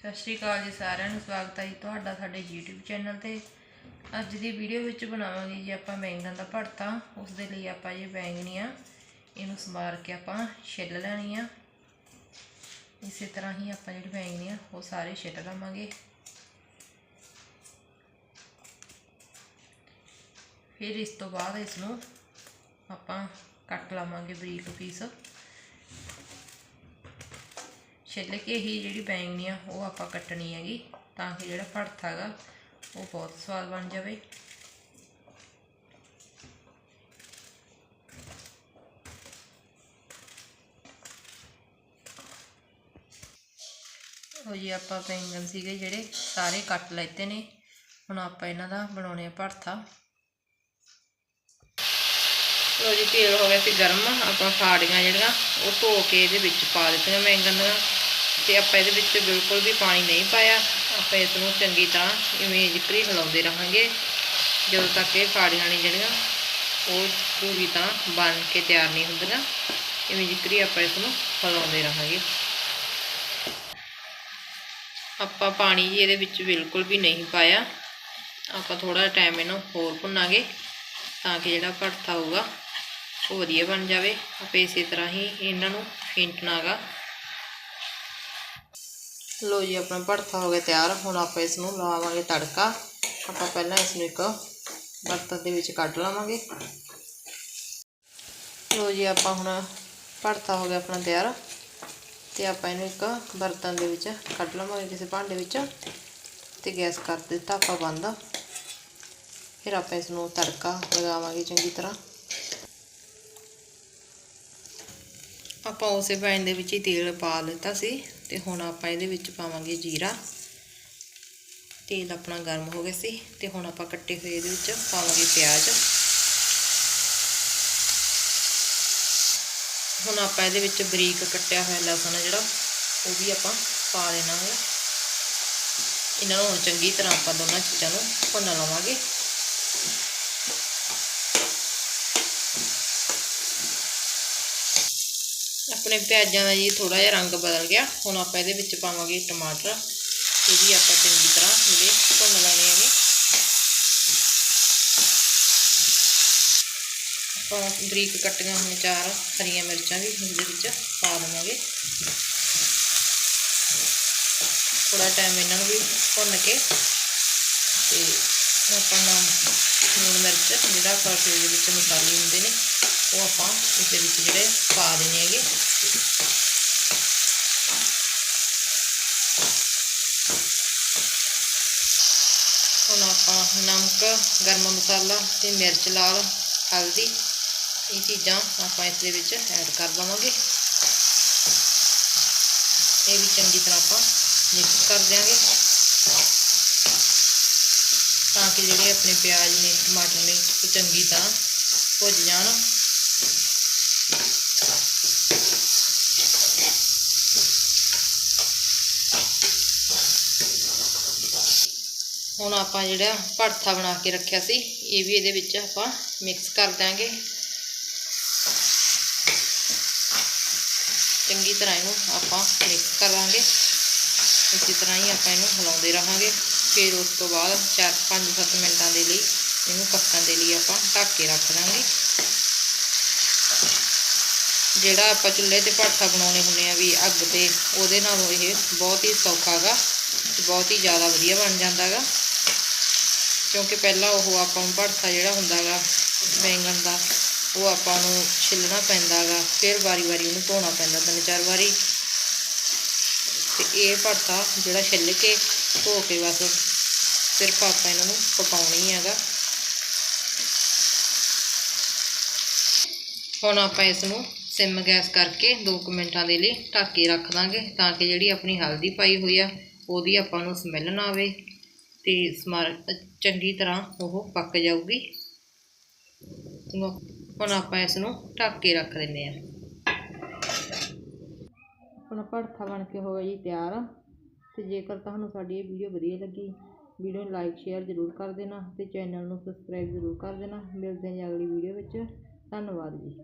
ਸਤਿ ਸ਼੍ਰੀ ਅਕਾਲ ਜੀ ਸਾਰਿਆਂ ਨੂੰ, ਸਵਾਗਤ ਹੈ ਜੀ ਤੁਹਾਡਾ ਸਾਡੇ YouTube ਚੈਨਲ ਤੇ। ਅੱਜ ਦੀ ਵੀਡੀਓ ਵਿੱਚ ਬਣਾਵਾਂਗੇ ਜੀ ਆਪਾਂ ਬੈਂਗਣ ਦਾ ਭੜਤਾ ਉਸ ਦੇ ਲਈ ਆਪਾਂ ਜੀ ਬੈਂਗਣੀਆਂ, ਇਹਨੂੰ ਸਮਾਰ ਕੇ ਆਪਾਂ ਛਿੱਲ ਲੈਣੀ ਆ ਇਸੇ ਤਰ੍ਹਾਂ ਹੀ ਆਪਾਂ ਜਿਹੜੀ ਬੈਂਗਣੀਆਂ, ਉਹ ਸਾਰੇ ਛਿੱਲ ਲਵਾਂਗੇ। ਫਿਰ ਇਸ ਤੋਂ ਬਾਅਦ ਇਸ ਨੂੰ ਆਪਾਂ ਕੱਟ ਲਵਾਂਗੇ ਬਰੀਕ ਪੀਸ ਛਿੱਲ ਕੇ ਹੀ ਜਿਹੜੀ ਬੈਂਗਣੀ ਆ, ਉਹ ਆਪਾਂ ਕੱਟਣੀ ਹੈਗੀ ਤਾਂ ਕਿ ਜਿਹੜਾ ਭੜਥਾ ਹੈਗਾ, ਉਹ ਬਹੁਤ ਸਵਾਦ ਬਣ ਜਾਵੇ। ਉਹ ਜੀ, ਆਪਾਂ ਬੈਂਗਣ ਸੀਗੇ ਜਿਹੜੇ, ਸਾਰੇ ਕੱਟ ਲੈਤੇ ਨੇ। ਹੁਣ ਆਪਾਂ ਇਹਨਾਂ ਦਾ ਬਣਾਉਣੇ ਆ ਭੜਥਾ। ਲੋ ਜੀ, ਤੇਲ ਹੋ ਗਿਆ ਸੀ ਗਰਮ, ਆਪਾਂ ਫਾੜੀਆਂ ਜਿਹੜੀਆਂ, ਉਹ ਧੋ ਕੇ ਇਹਦੇ ਵਿੱਚ ਪਾ ਦਿੱਤੀਆਂ ਬੈਂਗਣ ਦੀਆਂ। ਤੇ ਆਪਾਂ ਇਹਦੇ ਵਿੱਚ ਬਿਲਕੁਲ ਵੀ ਪਾਣੀ ਨਹੀਂ ਪਾਇਆ। ਆਪਾਂ ਇਸ ਨੂੰ ਚੰਗੀ ਤਰ੍ਹਾਂ ਇਵੇਂ ਜਿਕਰੀ ਹਿਲਾਉਂਦੇ ਰਹਾਂਗੇ, ਜਦੋਂ ਤੱਕ ਇਹ ਫਾੜੀਆਂ ਨਹੀਂ ਜਿਹੜੀਆਂ, ਉਹ ਪੂਰੀ ਤਰ੍ਹਾਂ ਬਣ ਕੇ ਤਿਆਰ ਨਹੀਂ ਹੁੰਦੀਆਂ, ਇਵੇਂ ਜਿਕਰੀ ਆਪਾਂ ਇਸ ਨੂੰ ਹਿਲਾਉਂਦੇ ਰਹਾਂਗੇ। ਆਪਾਂ ਪਾਣੀ ਜੀ ਇਹਦੇ ਵਿੱਚ ਬਿਲਕੁਲ ਵੀ ਨਹੀਂ ਪਾਇਆ। ਆਪਾਂ ਥੋੜਾ ਟਾਈਮ ਇਹਨੂੰ ਹੋਰ ਭੁੰਨਾਂਗੇ, ਤਾਂ ਕਿ ਜਿਹੜਾ ਭੜਥਾ ਹੋਊਗਾ ਉਹ ਵਧੀਆ ਬਣ ਜਾਵੇ। ਆਪੇ ਇਸੇ ਤਰ੍ਹਾਂ ਹੀ ਇਹਨਾਂ ਨੂੰ ਫੇਂਟਣਾਗਾ ਲੋ ਜੀ, ਆਪਣਾ ਭੜਥਾ ਹੋ ਗਿਆ ਤਿਆਰ। ਹੁਣ ਆਪਾਂ ਇਸ ਨੂੰ ਲਾਵਾਂਗੇ ਤੜਕਾ। ਆਪਾਂ ਪਹਿਲਾਂ ਇਸ ਨੂੰ ਇੱਕ ਬਰਤਨ ਦੇ ਵਿੱਚ ਕੱਢ ਲਵਾਂਗੇ। ਲੋ ਜੀ, ਆਪਾਂ ਹੁਣ ਭੜਥਾ ਹੋ ਗਿਆ ਆਪਣਾ ਤਿਆਰ। ਤੇ ਆਪਾਂ ਇਹਨੂੰ ਇੱਕ ਬਰਤਨ ਦੇ ਵਿੱਚ ਕੱਢ ਲਵਾਂਗੇ ਕਿਸੇ ਭਾਂਡੇ ਵਿੱਚ। ਤੇ ਗੈਸ ਕਰ ਦਿੱਤਾ ਆਪਾਂ ਬੰਦ। ਫਿਰ ਆਪਾਂ ਇਸ ਨੂੰ ਤੜਕਾ ਲਗਾਵਾਂਗੇ ਚੰਗੀ ਤਰ੍ਹਾਂ। ਆਪਾਂ ਉਸੇ ਪੈਨ ਦੇ ਵਿੱਚ ਹੀ ਤੇਲ ਪਾ ਲਿੱਤਾ ਸੀ ਤੇ ਹੁਣ ਆਪਾਂ ਇਹਦੇ ਵਿੱਚ ਪਾਵਾਂਗੇ ਜੀਰਾ। ਤੇਲ ਆਪਣਾ ਗਰਮ ਹੋ ਗਿਆ ਸੀ ਤੇ ਹੁਣ ਆਪਾਂ ਕੱਟੇ ਹੋਏ ਇਹਦੇ ਵਿੱਚ ਪਾਵਾਂਗੇ ਪਿਆਜ਼। ਹੁਣ ਆਪਾਂ ਇਹਦੇ ਵਿੱਚ ਬਰੀਕ ਕੱਟਿਆ ਹੋਇਆ ਲਸਣ ਜਿਹੜਾ, ਉਹ ਵੀ ਆਪਾਂ ਪਾ ਦੇਣਾ ਹੈ ਇਹਨਾਂ ਨੂੰ ਚੰਗੀ ਤਰ੍ਹਾਂ ਆਪਾਂ ਦੋਨਾਂ ਚੀਜ਼ਾਂ ਨੂੰ ਭੁੰਨ ਲਵਾਂਗੇ। ਆਪਣੇ ਪਿਆਜ਼ਾਂ ਦਾ ਜੀ ਥੋੜਾ ਜਿਹਾ ਰੰਗ ਬਦਲ ਗਿਆ। ਹੁਣ ਆਪਾਂ ਇਹਦੇ ਵਿੱਚ ਪਾਵਾਂਗੇ ਟਮਾਟਰ। ਇਹ ਵੀ ਆਪਾਂ ਚੰਗੀ ਤਰ੍ਹਾਂ ਜਿਹੜੇ ਭੁੰਨ ਲੈਣੇ ਹੈਗੇ। ਆਪਾਂ ਬਰੀਕ ਕੱਟੀਆਂ ਹੋਈਆਂ ਚਾਰ ਹਰੀਆਂ ਮਿਰਚਾਂ ਵੀ ਇਹਦੇ ਵਿੱਚ ਪਾ ਦੇਵਾਂਗੇ। ਥੋੜਾ ਟਾਈਮ ਇਹਨਾਂ ਨੂੰ ਵੀ ਭੁੰਨ ਕੇ ਤੇ ਆਪਾਂ ਨੂਣ ਮਿਰਚ ਜਿਹੜਾ ਆਪਾਂ ਦੇ ਵਿੱਚ ਮਸਾਲੇ ਹੁੰਦੇ ਨੇ, ਉਹ ਆਪਾਂ ਇਸ ਦੇ ਵਿੱਚ ਜਿਹੜੇ ਪਾ ਦੇਣੇ ਹੈਗੇ ਹੁਣ ਆਪਾਂ ਨਮਕ, ਗਰਮ ਮਸਾਲਾ ਤੇ ਮਿਰਚ, ਲਾਲ ਹਲਦੀ। ਇਹ ਚੀਜ਼ਾਂ ਆਪਾਂ ਇਸ ਦੇ ਵਿੱਚ ਐਡ ਕਰ ਦਵਾਂਗੇ। ਇਹ ਵੀ ਚੰਗੀ ਤਰ੍ਹਾਂ ਆਪਾਂ ਮਿਕਸ ਕਰ ਦਿਆਂਗੇ। ਤਾਂ ਕਿ ਜਿਹੜੇ ਆਪਣੇ ਪਿਆਜ਼ ਨੇ, ਟਮਾਟਰ ਨੇ, ਉਹ ਚੰਗੀ ਤਰ੍ਹਾਂ ਭੁੱਜ ਜਾਣ। ਹੁਣ ਆਪਾਂ ਜਿਹੜਾ ਭੜਥਾ ਬਣਾ ਕੇ ਰੱਖਿਆ ਸੀ, ਇਹ ਵੀ ਇਹਦੇ ਵਿੱਚ ਆਪਾਂ ਮਿਕਸ ਕਰ ਦਾਂਗੇ ਚੰਗੀ ਤਰ੍ਹਾਂ ਇਹਨੂੰ ਆਪਾਂ ਮਿਕਸ ਕਰਾਂਗੇ ਇਸੇ ਤਰ੍ਹਾਂ ਹੀ ਆਪਾਂ ਇਹਨੂੰ ਹਿਲਾਉਂਦੇ ਰਹਾਂਗੇ। ਫਿਰ ਉਸ ਤੋਂ ਬਾਅਦ 4-5-7 ਮਿੰਟਾਂ ਦੇ ਲਈ ਇਹਨੂੰ ਪੱਕਣ ਦੇ ਲਈ ਆਪਾਂ ਢੱਕ ਕੇ ਰੱਖ ਦਾਂਗੇ ਜਿਹੜਾ ਆਪਾਂ ਚੁੱਲ੍ਹੇ ਤੇ ਭੜਥਾ ਬਣਾਉਣੇ ਹੁੰਦੇ ਆ ਵੀ ਅੱਗ ਤੇ, ਉਹਦੇ ਨਾਲੋਂ ਇਹ ਬਹੁਤ ਹੀ ਸੌਖਾ ਗਾ ਬਹੁਤ ਹੀ ਜ਼ਿਆਦਾ ਵਧੀਆ ਬਣ ਜਾਂਦਾ ਗਾ। ਕਿਉਂਕਿ ਪਹਿਲਾਂ ਉਹ ਆਪਾਂ ਨੂੰ ਭੜਥਾ ਜਿਹੜਾ ਹੁੰਦਾ ਗਾ, ਬੈਂਗਣ ਦਾ, ਉਹ ਆਪਾਂ ਨੂੰ ਛਿੱਲਣਾ ਪੈਂਦਾ ਗਾ, ਫਿਰ ਵਾਰੀ-ਵਾਰੀ ਉਹਨੂੰ ਧੋਣਾ ਪੈਂਦਾ, ਤਿੰਨ ਚਾਰ ਵਾਰੀ। ਤੇ ਇਹ ਭੜਥਾ ਜਿਹੜਾ ਛਿੱਲ ਕੇ ਧੋ ਕੇ ਬਸ ਸਿਰਫ ਆਪਾਂ ਇਹਨਾਂ ਨੂੰ ਪਕਾਉਣੀ ਹੈਗਾ। ਹੁਣ ਆਪਾਂ ਇਸ ਨੂੰ ਸਿਮ ਗੈਸ ਕਰਕੇ 2 ਮਿੰਟਾਂ ਦੇ ਲਈ ਢੱਕ ਕੇ ਰੱਖ ਦਾਂਗੇ, ਤਾਂ ਕਿ ਜਿਹੜੀ ਆਪਣੀ ਹਲਦੀ ਪਾਈ ਹੋਈ ਆ, ਉਹਦੀ ਆਪਾਂ ਨੂੰ ਸਮੈਲ ਨਾ ਆਵੇ। ਤੇ ਸਮਾਰ ਚੰਗੀ ਤਰ੍ਹਾਂ ਉਹ ਪੱਕ ਜਾਊਗੀ। ਹੁਣ ਆਪਾਂ ਇਸ ਨੂੰ ਢੱਕ ਕੇ ਰੱਖ ਦਿੰਨੇ ਆ ਆਪਣਾ ਭੜਥਾ ਬਣ ਕੇ ਹੋ ਗਿਆ ਜੀ ਤਿਆਰ। ਤੇ ਜੇਕਰ ਤੁਹਾਨੂੰ ਸਾਡੀ ਇਹ ਵੀਡੀਓ ਵਧੀਆ ਲੱਗੀ, ਵੀਡੀਓ ਨੂੰ ਲਾਈਕ ਸ਼ੇਅਰ ਜ਼ਰੂਰ ਕਰ ਦੇਣਾ ਤੇ ਚੈਨਲ ਨੂੰ ਸਬਸਕ੍ਰਾਈਬ ਜ਼ਰੂਰ ਕਰ ਦੇਣਾ। ਮਿਲਦੇ ਹਾਂ ਜੀ ਅਗਲੀ ਵੀਡੀਓ ਵਿੱਚ। ਧੰਨਵਾਦ ਜੀ।